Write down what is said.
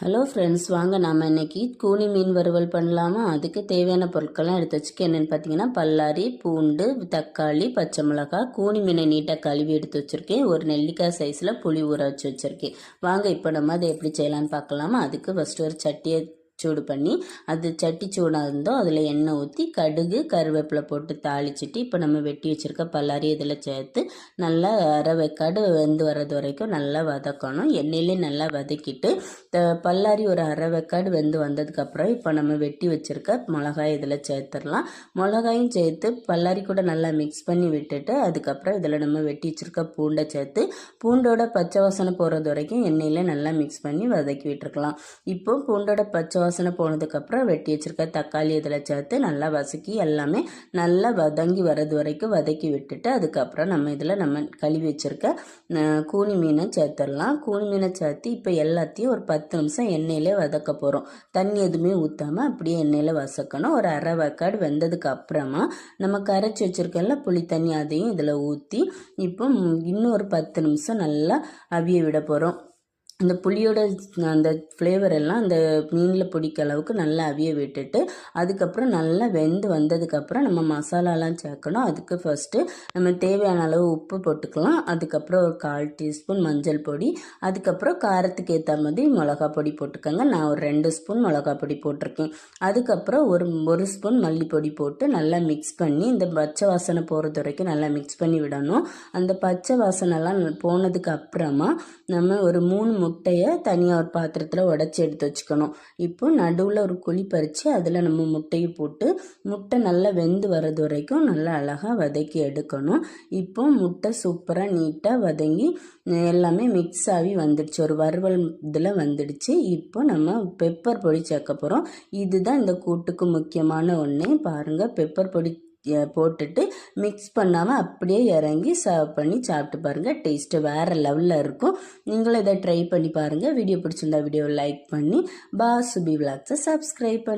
Hello friends வாங்க நாம் இன்றைக்கி கூனி மீன் வறுவல் பண்ணலாமா? அதுக்கு தேவையான பொருட்கள்லாம் எடுத்து வச்சுக்க. என்னென்னு பார்த்தீங்கன்னா பல்லாரி பூண்டு தக்காளி பச்சை மிளகாய் கூனி மீனை நீட்டாக கழுவி எடுத்து வச்சுருக்கேன். ஒரு நெல்லிக்காய் சைஸில் புளி ஊற வச்சு வச்சுருக்கேன். வாங்க இப்போ நம்ம அதை எப்படி செய்யலான்னு பார்க்கலாமா அதுக்கு ஃபஸ்ட்டு ஒரு சட்டியை சூடு பண்ணி அது சட்டி சூடாக இருந்தோ அதில் எண்ணெய் ஊற்றி கடுகு கருவேப்பிலை போட்டு தாளிச்சிட்டு இப்போ நம்ம வெட்டி வச்சுருக்க பல்லாரி இதில் சேர்த்து நல்லா அரை வெக்காடு வெந்து வர்றது வரைக்கும் நல்லா வதக்கணும். எண்ணெயிலே நல்லா வதக்கிட்டு த பல்லாரி ஒரு அரை வெக்காடு வெந்து வந்ததுக்கப்புறம் இப்போ நம்ம வெட்டி வச்சுருக்க மிளகாய் இதில் சேர்த்துடலாம். மிளகாயும் சேர்த்து பல்லாரி கூட நல்லா மிக்ஸ் பண்ணி விட்டுட்டு அதுக்கப்புறம் இதில் நம்ம வெட்டி வச்சுருக்க பூண்டை சேர்த்து பூண்டோட பச்சை வாசனை போகிறது வரைக்கும் எண்ணெயில் நல்லா மிக்ஸ் பண்ணி வதக்கி விட்டுருக்கலாம். இப்போ பூண்டோட பச்சை வாசனை போனதுக்கப்புறம் வெட்டி வச்சுருக்க தக்காளி இதில் சேர்த்து நல்லா வசக்கி எல்லாமே நல்லா வதங்கி வர்றது வரைக்கும் வதக்கி விட்டுட்டு அதுக்கப்புறம் நம்ம இதில் நம்ம கழுவி வச்சுருக்க கூனி மீனை சேர்த்துடலாம். கூனி மீனை சேர்த்து இப்போ எல்லாத்தையும் ஒரு பத்து நிமிஷம் எண்ணெயிலே வதக்க போகிறோம் தண்ணி எதுவுமே ஊற்றாமல் அப்படியே எண்ணெயில் வசக்கணும் ஒரு அரை வக்காடு வெந்ததுக்கு அப்புறமா நம்ம கரைச்சி வச்சுருக்கல புளி தண்ணி அதையும் இதில் ஊற்றி இப்போ இன்னும் ஒரு பத்து நிமிஷம் நல்லா அவிய விட போகிறோம் அந்த புளியோட அந்த ஃப்ளேவர் எல்லாம் அந்த மீனில் பிடிக்க அளவுக்கு நல்லா அவிய விட்டுட்டு அதுக்கப்புறம் நல்லா வெந்து வந்ததுக்கப்புறம் நம்ம மசாலாலாம் சேர்க்கணும். அதுக்கு ஃபஸ்ட்டு நம்ம தேவையான அளவு உப்பு போட்டுக்கலாம். அதுக்கப்புறம் ஒரு கால் டீஸ்பூன் மஞ்சள் பொடி. அதுக்கப்புறம் காரத்துக்கு ஏற்ற மாதிரி மிளகா பொடி போட்டுக்கோங்க. நான் ஒரு ரெண்டு ஸ்பூன் மிளகா பொடி போட்டிருக்கேன். அதுக்கப்புறம் ஒரு ஒரு ஸ்பூன் மல்லிப்பொடி போட்டு நல்லா மிக்ஸ் பண்ணி இந்த பச்சை வாசனை போகிறது வரைக்கும் நல்லா மிக்ஸ் பண்ணி விடணும். அந்த பச்சை வாசனைலாம் போனதுக்கு அப்புறமா நம்ம ஒரு மூணு முட்டையை தனியாக ஒரு பாத்திரத்தில் உடச்சி எடுத்து வச்சுக்கணும். இப்போ நடுவில் ஒரு குழி பறித்து அதில் நம்ம முட்டையை போட்டு முட்டை நல்லா வெந்து வர்றது வரைக்கும் நல்லா அழகாக வதக்கி எடுக்கணும். இப்போ முட்டை சூப்பராக நீட்டாக வதங்கி எல்லாமே மிக்ஸ் ஆகி வந்துடுச்சு. ஒரு வறுவல் இதில் வந்துடுச்சு. இப்போ நம்ம பெப்பர் பொடி சேர்க்க போகிறோம் இதுதான் இந்த கூட்டுக்கு முக்கியமான ஒன்று பாருங்கள் பெப்பர் பொடி போட்டுட்டு மிக்ஸ் பண்ணாமல் அப்படியே இறங்கி சர்வ் பண்ணி சாப்பிட்டு பாருங்கள் டேஸ்ட்டு வேறு லெவலில் இருக்கும். நீங்களும் இதை ட்ரை பண்ணி பாருங்கள் வீடியோ பிடிச்சிருந்தா வீடியோ லைக் பண்ணி பாசுபி விளாக்ஸை சப்ஸ்கிரைப் பண்ணி